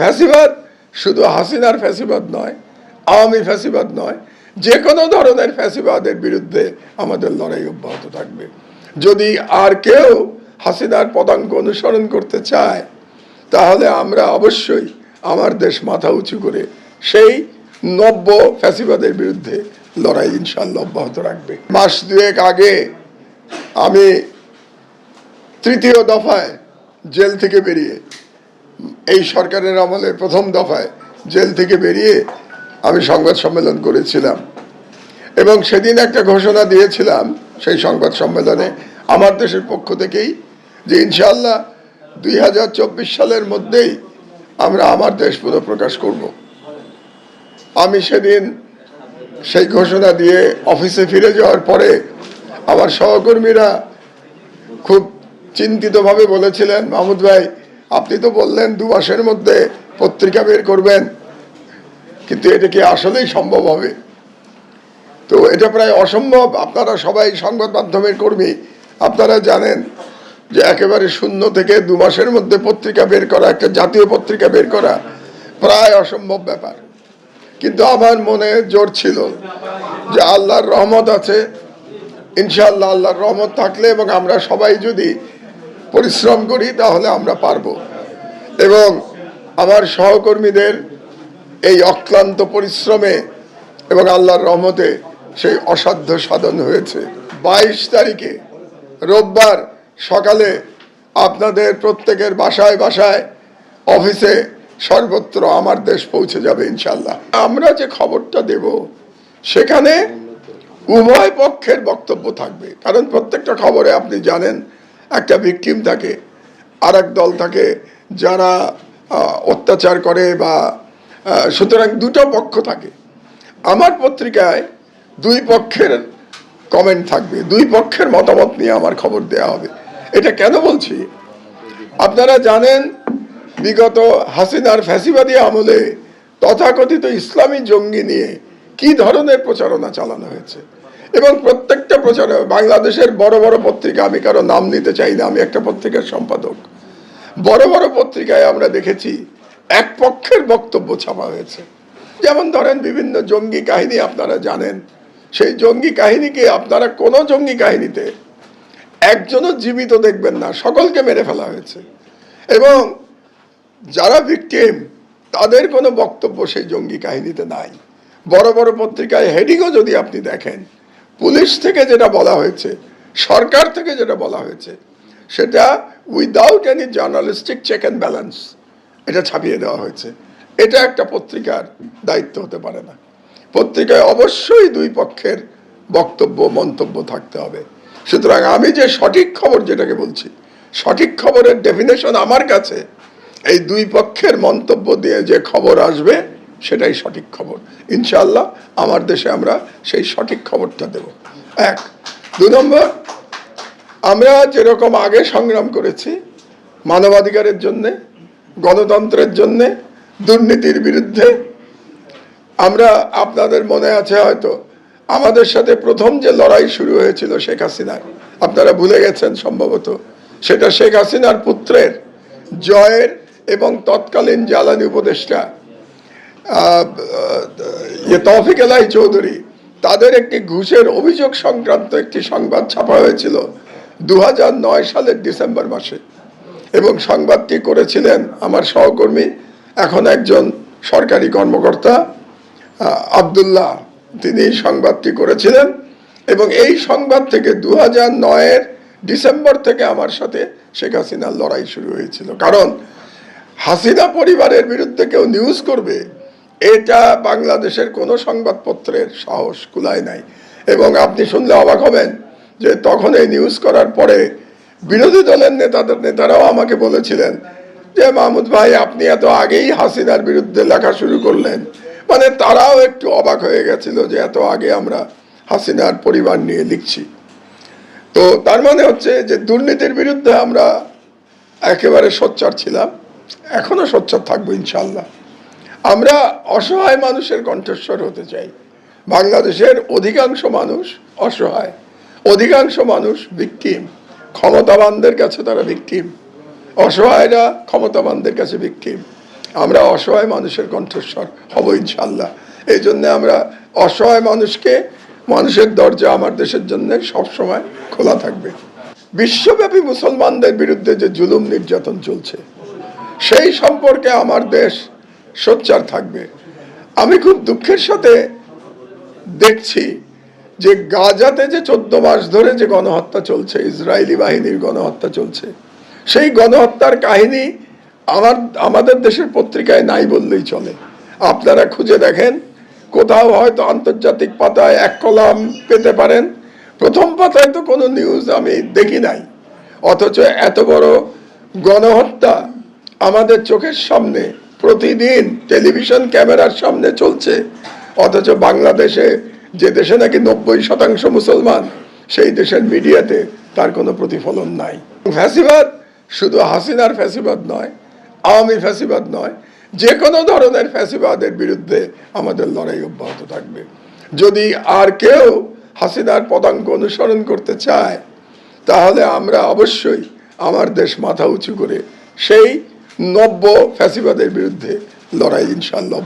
ফ্যাসিবাদ শুধু হাসিনার ফ্যাসিবাদ নয়, আওয়ামী ফ্যাসিবাদ নয় যে কোনো ধরনের ফ্যাসিবাদের বিরুদ্ধে আমাদের লড়াই অব্যাহত থাকবে। যদি আর কেউ হাসিনার পদাঙ্ক অনুসরণ করতে চায়, তাহলে আমরা অবশ্যই আমার দেশ মাথা উঁচু করে সেই নব্য ফ্যাসিবাদের বিরুদ্ধে লড়াই ইনশাল্লাহ অব্যাহত রাখবে। মাস দুয়েক আগে আমি তৃতীয় দফায় জেল থেকে বেরিয়ে এই সরকারের আমলে প্রথম দফায় জেল থেকে বেরিয়ে আমি সংবাদ সম্মেলন করেছিলাম। এবং সেদিন একটা ঘোষণা দিয়েছিলাম সেই সংবাদ সম্মেলনে আমার দেশের পক্ষ থেকেই যে ইনশাল্লাহ দুই হাজার চব্বিশ সালের মধ্যেই আমরা আমার দেশ পুনঃপ্রকাশ করব। আমি সেদিন সেই ঘোষণা দিয়ে অফিসে ফিরে যাওয়ার পরে আমার সহকর্মীরা খুব চিন্তিতভাবে বলেছিলেন, মাহমুদ ভাই আপনি তো বললেন দু মাসের মধ্যে পত্রিকা বের করবেন, কিন্তু এটা কি আসলেই সম্ভব হবে? তো এটা প্রায় অসম্ভব। আপনারা সবাই সংবাদ মাধ্যমের কর্মী। আপনারা জানেন যে একেবারে শূন্য থেকে দু মাসের মধ্যে পত্রিকা বের করা, একটা জাতীয় পত্রিকা বের করা প্রায় অসম্ভব ব্যাপার। কিন্তু আমার মনে জোর ছিল যে আল্লাহর রহমত আছে। ইনশাআল্লাহ আল্লাহর রহমত থাকলে এবং আমরা সবাই যদি পরিশ্রম করি, তাহলে আমরা পারব। এবং আমার সহকর্মীদের এই অক্লান্ত পরিশ্রমে এবং আল্লাহর রহমতে সেই অসাধ্য সাধন হয়েছে। বাইশ তারিখে রোববার সকালে আপনাদের প্রত্যেকের বাসায় বাসায় অফিসে সর্বত্র আমার দেশ পৌঁছে যাবে ইনশাল্লাহ আমরা যে খবরটা দেব, সেখানে উভয় পক্ষের বক্তব্য থাকবে। কারণ প্রত্যেকটা খবরে আপনি জানেন একটা ভিকটিম থাকে। আর দল থাকে যারা অত্যাচার করে বা সুতরাং দুটো পক্ষ থাকে। আমার পত্রিকায় দুই পক্ষের কমেন্ট থাকবে, দুই পক্ষের মতামত নিয়ে আমার খবর দেয়া হবে। এটা কেন বলছি? আপনারা জানেন, বিগত হাসিনার ফ্যাসিবাদী আমলে তথাকথিত ইসলামী জঙ্গি নিয়ে কি ধরনের প্রচারণা চালানো হয়েছে? এবং প্রত্যেকটা প্রচারণা বাংলাদেশের বড় বড় পত্রিকা, আমি কারও নাম নিতে চাই না, আমি একটা পত্রিকার সম্পাদক। বড় বড় পত্রিকায় আমরা দেখেছি, এক পক্ষের বক্তব্য ছাপা হয়েছে। যেমন ধরেন বিভিন্ন জঙ্গি কাহিনী আপনারা জানেন, সেই জঙ্গি কাহিনীকে আপনারা কোনো জঙ্গি কাহিনীতে একজনও জীবিত দেখবেন না, সকলকে মেরে ফেলা হয়েছে। এবং যারা ভিকটিম তাদের কোনো বক্তব্য সেই জঙ্গি কাহিনীতে নাই। বড় বড় পত্রিকায় হেডিংও যদি আপনি দেখেন পুলিশ থেকে যেটা বলা হয়েছে, সরকার থেকে যেটা বলা হয়েছে, সেটা without any journalistic check and balance এটা ছাপিয়ে দেওয়া হয়েছে। এটা একটা পত্রিকার দায়িত্ব হতে পারে না। পত্রিকায় অবশ্যই দুই পক্ষের বক্তব্য, মন্তব্য থাকতে হবে। সুতরাং আমি যে সঠিক খবর যেটাকে বলছি, সঠিক খবরের ডেফিনেশন আমার কাছে, এই দুই পক্ষের মন্তব্য দিয়ে যে খবর আসবে সেটাই সঠিক খবর। ইনশাল্লাহ আমার দেশে আমরা সেই সঠিক খবরটা দেব। এক। দু নম্বর, আমরা যেরকম আগে সংগ্রাম করেছি মানবাধিকারের জন্যে, গণতন্ত্রের জন্যে, দুর্নীতির বিরুদ্ধে, আমরা আপনাদের মনে আছে হয়তো, আমাদের সাথে প্রথম যে লড়াই শুরু হয়েছিল শেখ হাসিনার, আপনারা ভুলে গেছেন সম্ভবত, সেটা শেখ হাসিনার পুত্রের, জয়ের এবং তৎকালীন জ্বালানি উপদেষ্টা তৌফিক এলাই চৌধুরী, তাদের একটি ঘুষের অভিযোগ সংক্রান্ত একটি সংবাদ ছাপা হয়েছিল দু হাজার নয় সালের ডিসেম্বর মাসে। এবং সংবাদটি করেছিলেন আমার সহকর্মী, এখন একজন সরকারি কর্মকর্তা আবদুল্লাহ। তিনি এই সংবাদটি করেছিলেন এবং এই সংবাদ থেকে দু হাজার নয়ের ডিসেম্বর থেকে আমার সাথে শেখ হাসিনার লড়াই শুরু হয়েছিল। কারণ হাসিনা পরিবারের বিরুদ্ধে কেউ নিউজ করবে এটা বাংলাদেশের কোনো সংবাদপত্রের সাহস কুলায় নাই। এবং আপনি শুনলে অবাক হবেন যে তখন এই নিউজ করার পরে বিরোধী দলের নেতাদের নেতারাও আমাকে বলেছিলেন যে, মাহমুদ ভাই, আপনি এত আগেই হাসিনার বিরুদ্ধে লেখা শুরু করলেন। মানে তারাও একটু অবাক হয়ে গেছিল যে, এত আগে আমরা হাসিনার পরিবার নিয়ে লিখছি। তো তার মানে হচ্ছে যে, দুর্নীতির বিরুদ্ধে আমরা একেবারে সোচ্চার ছিলাম। এখনও সোচ্চার থাকব ইনশাল্লাহ আমরা অসহায় মানুষের কণ্ঠস্বর হতে চাই। বাংলাদেশের অধিকাংশ মানুষ অসহায়। অধিকাংশ মানুষ ভিকটিম ক্ষমতাবানদের কাছে তারা ভিকটিম অসহায়রা ক্ষমতাবানদের কাছে ভিকটিম আমরা অসহায় মানুষের কণ্ঠস্বর হব ইনশাল্লাহ এই জন্যে আমরা অসহায় মানুষকে মানুষের দরজা আমার দেশের জন্য সবসময় খোলা থাকবে। বিশ্বব্যাপী মুসলমানদের বিরুদ্ধে যে জুলুম নির্যাতন চলছে, সেই সম্পর্কে আমার দেশ সোচ্চার থাকবে। আমি খুব দুঃখের সাথে দেখছি যে গাজাতে যে চোদ্দ মাস ধরে যে গণহত্যা চলছে, ইসরায়েলি বাহিনীর গণহত্যা চলছে, সেই গণহত্যার কাহিনী আমার, আমাদের দেশের পত্রিকায় নাই বললেই চলে। আপনারা খুঁজে দেখেন, কোথাও হয়তো আন্তর্জাতিক পাতায় এক কলাম পেতে পারেন। প্রথম পাতায় তো কোনো নিউজ আমি দেখি নাই। অথচ এত বড় গণহত্যা আমাদের চোখের সামনে প্রতিদিন টেলিভিশন ক্যামেরার সামনে চলছে। অথচ বাংলাদেশে যে দেশে নাকি নব্বই শতাংশ মুসলমান, সেই দেশের মিডিয়াতে তার কোনো প্রতিফলন নাই। ফ্যাসিবাদ শুধু হাসিনার ফ্যাসিবাদ নয়, আওয়ামী ফ্যাসিবাদ নয়, যে কোনো ধরনের ফ্যাসিবাদের বিরুদ্ধে আমাদের লড়াই অব্যাহত থাকবে। যদি আর কেউ হাসিনার পদাঙ্ক অনুসরণ করতে চায়, তাহলে আমরা অবশ্যই আমার দেশ মাথা উঁচু করে সেই নব্য ফ্যাসিবাদের বিরুদ্ধে লড়াই ইনশাল্লাহ